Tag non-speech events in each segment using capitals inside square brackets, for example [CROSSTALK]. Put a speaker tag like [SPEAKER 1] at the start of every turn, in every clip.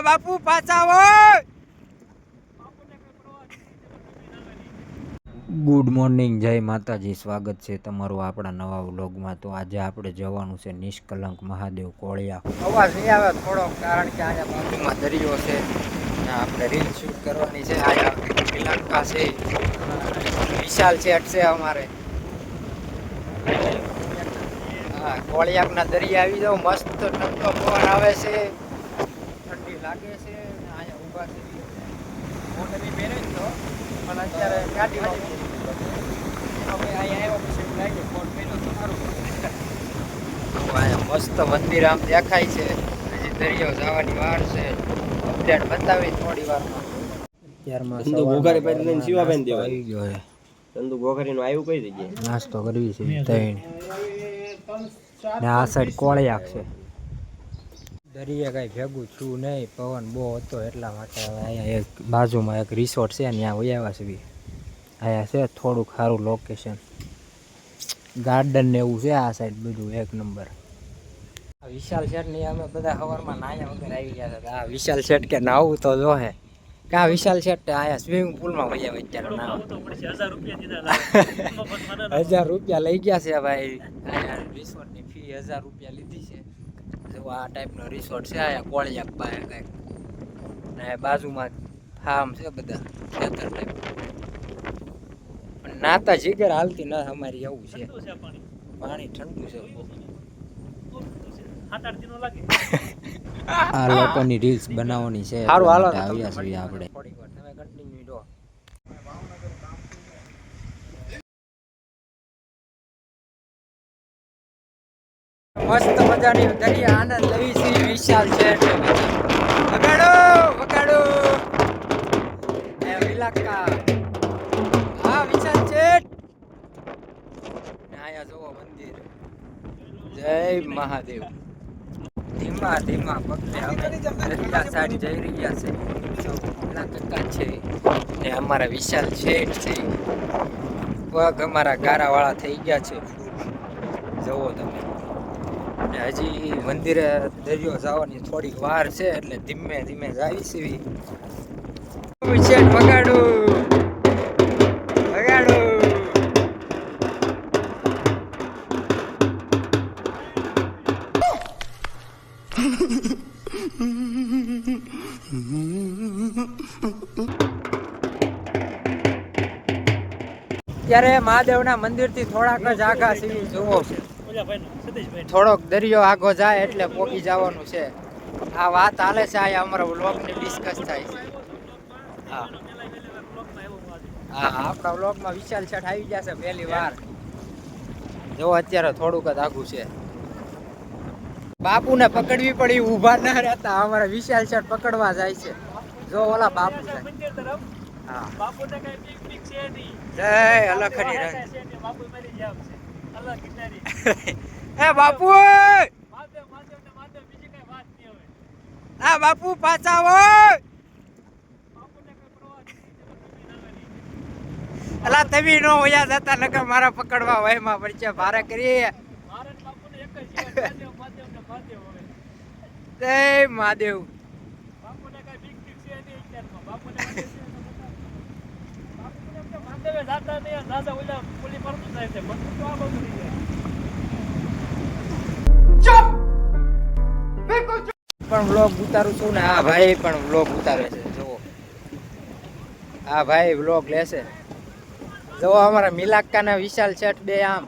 [SPEAKER 1] આ બાપુ પાછા હોય. ગુડ મોર્નિંગ જય માતાજી. સ્વાગત છે તમારું આપણા નવા વ્લોગમાં. તો આજે આપણે જવાનું છે નિષ્કલંક મહાદેવ કોળિયા. અવાજ નહીં આવે થોડો કારણ કે આજે બાજુમાં દરિયો છે. આપણે રીલ શૂટ કરવાની છે. અહીંયા શ્રીલંકા છે. વિશાલ શેઠ છે અમારે. હા કોળિયાકના દરિયા આવી જાવ મસ્ત ઠંડો પવન આવે છે. લાગે છે અહીંયા ઊભા છે. બી પહેરે જ તો પણ અત્યારે ગાડી આપણે અહીંયા આવ્યો પછી લાગે ફોન પહેર્યો તો સારું મસ્ત મંદિર આમ દેખાય છે. હજી દરિયો જવાની વાર છે. અપડેટ બતાવી થોડી વારમાં. અત્યારમાં
[SPEAKER 2] ચંદુ ઘોઘારી પાસે લઈને શિવાબેન દેવાય.
[SPEAKER 1] આવી ગયો છે
[SPEAKER 2] ચંદુ ગોખરીનું આવ્યું કઈ જગ્યાએ?
[SPEAKER 1] નાસ્તો કરવી છે ત્રણ. ને આ સાઈડ કોળિયાક છે. દરિયે કાંઈ ભેગું છું નહીં પવન બહુ હતો એટલા માટે હવે અહીંયા એક બાજુમાં એક રિસોર્ટ છે ને ત્યાં આવ્યા છે બી. અહીંયા છે થોડુંક સારું લોકેશન ગાર્ડન ને એવું છે આ સાઈડ બધું એક નંબર આ વિશાલ શેઠની અમે બધા સવારમાં નાયા વગર આવી ગયા હતા. આ વિશાલ શેઠ કે નાવું તો જો હે. કા વિશાલ શેઠ અહીંયા સ્વિમિંગ પુલમાં વયા અત્યારે નાવ. [LAUGHS] હજાર રૂપિયા લઈ ગયા છે ભાઈ. રિસોર્ટની ફી હજાર રૂપિયા લીધી છે. જો આ ટાઈપનો રિસોર્ટ છે આ કોળિયાક પાસે કંઈક. ને બાજુમાં ફાર્મ છે બધા ખેતર ટાઈપ પણ નાતા જીગર હાલતી ન અમારી એવું છે. પાણી. ઠંડુ છે. આ લોકોની રીલ્સ બનાવવાની છે.
[SPEAKER 2] સારું હાલો.
[SPEAKER 1] આવ્યા છીએ આપણે થોડીક વાર તમે કન્ટિન્યુ રહો મસ્ત મજાની દરિયા આનંદ લઈ છે, વિશાલ છે. વગાડો વગાડો. એ વિલાકા. હા, વિશાલ છે. આયા જોવો મંદિર. જય મહાદેવ. ધીમા ધીમા પગલે દરિયા સાઈડ જઈ રહ્યા છે. જો પેલા કાકા છે. ને અમારા વિશાલ શેઠ છે. પગ અમારા ગારાવાળા થઈ ગયા છે. જુઓ તમે. ને હજી મંદિરે દરિયો જવાની થોડીક વાર છે, એટલે ધીમે ધીમે જાવી છે શેઠ વગાડું વગાડું ત્યારે મહાદેવના મંદિરથી થોડાક જ આગા સીવી જુઓ થોડોક દરિયો આગો જાય એટલે પોકી જવાનું છે. આ વાત હાલે છે આ અમારા વ્લોગની ડિસ્કસ થાય છે. હા. હા આપણા વ્લોગમાં વિશાલ છઠ આવી ગયા છે પહેલી વાર. જો અત્યારે થોડુંક જ આઘું છે. બાપુને પકડવી પડી ઊભા ના રહેતા. અમારા વિશાલ છઠ પકડવા જાય છે. જો ઓલા બાપુ છે. હા. જય અલખની રંગ. [LAUGHS] એ બાપુ હા બાપુ પાછા આવો અલા, તમે નો વયા જતા, નકર મારા પકડવા વયમાં પડશે ભારે કરી [LAUGHS] જય મહાદેવ. પણ વ્લોગ ઉતારું છું ને આ ભાઈ પણ વ્લોગ ઉતારે છે જુઓ. આ ભાઈ વ્લોગ લેશે જુઓ અમારા મિલાક્કાના વિશાલ શેઠ બે આમ.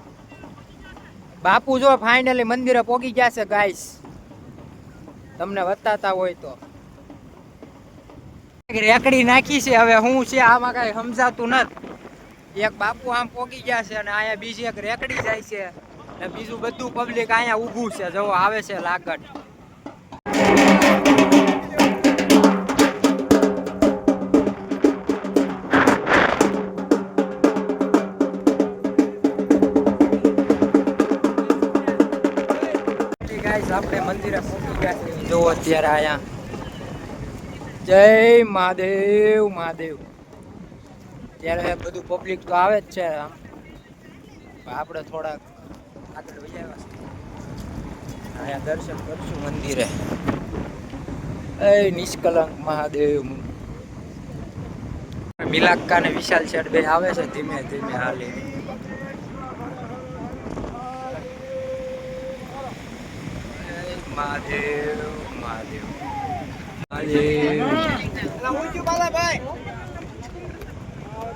[SPEAKER 1] બાપુ જો ફાઇનલી મંદિરે પોગી ગયા છે ગાઈસ તમને વતાતા હોય તો. રેકડી નાખી છે હવે હું છે આમાં કઈ સમજાતું નથી. એક બાપુ આમ પોગી ગયા છે અને અહીંયા બીજી એક રેકડી જાય છે અને બીજું બધું પબ્લિક અહીંયા ઊભું છે. જો આવે છે લાગટ આપણે મંદિરે પહોંચી ગયા છે જો આયા જય મહાદેવ મહાદેવ. ત્યારે બધું પબ્લિક તો આવે જ છે. આમ આપણે થોડાક આગળ છે અહીંયા દર્શન કરશું મંદિરે. એ નિષ્કલંક મહાદેવ. મિલાક્કા ને વિશાલ શેઠ ભાઈ આવે છે ધીમે ધીમે હાલી. મહાદેવ મહાદેવ. મહાદેવ.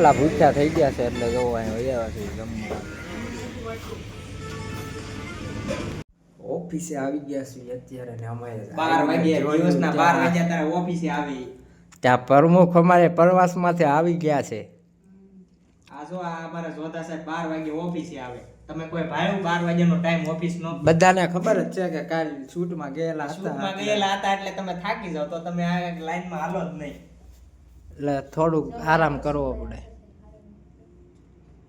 [SPEAKER 1] આટલા ભૂખ્યા થઈ ગયા છે એટલે જોવો અહીંયા છે જમવા. ઓફિસે આવી ગયા છીએ અત્યારે ને અમે
[SPEAKER 3] બાર વાગ્યા દિવસના બાર
[SPEAKER 1] ત્યાં-
[SPEAKER 3] વાગ્યા તારે ઓફિસે આવી.
[SPEAKER 1] ત્યાં પ્રમુખ અમારે પ્રવાસમાંથી આવી ગયા છે.
[SPEAKER 3] આ જો આ અમારા જોતા સાહેબ બાર વાગે ઓફિસે આવે. તમે કોઈ ભાઈ બાર વાગ્યાનો ટાઈમ ઓફિસ નો
[SPEAKER 1] બધાને ખબર જ છે કે કાલ શૂટમાં ગયેલા
[SPEAKER 3] શૂટમાં ગયેલા હતા એટલે તમે થાકી જાવ તો તમે આ લાઈનમાં હાલો જ નહીં.
[SPEAKER 1] એટલે થોડુંક આરામ કરવો પડે.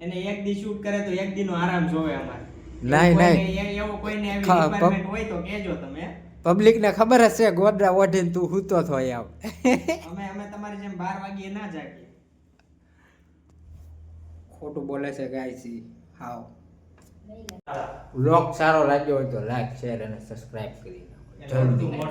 [SPEAKER 3] એને એક દી શૂટ કરે તો એક દી નો આરામ જોવે અમારે.
[SPEAKER 1] નહીં, નહીં.
[SPEAKER 3] એવો કોઈને એવી
[SPEAKER 1] ખા-
[SPEAKER 3] હોય તો કહેજો તમે.
[SPEAKER 1] પબ્લિકને ખબર હશે છે ઓઢીને તું હૂતો થો આવ.
[SPEAKER 3] અમે અમે તમારી જેમ બાર વાગ્યે ના જાગીએ.
[SPEAKER 1] ખોટું બોલે છે ગાય હાવ. લોક સારો લાગ્યો હોય તો લાઈક શેર અને સબસ્ક્રાઇબ કરી નાખો. જલ્દી.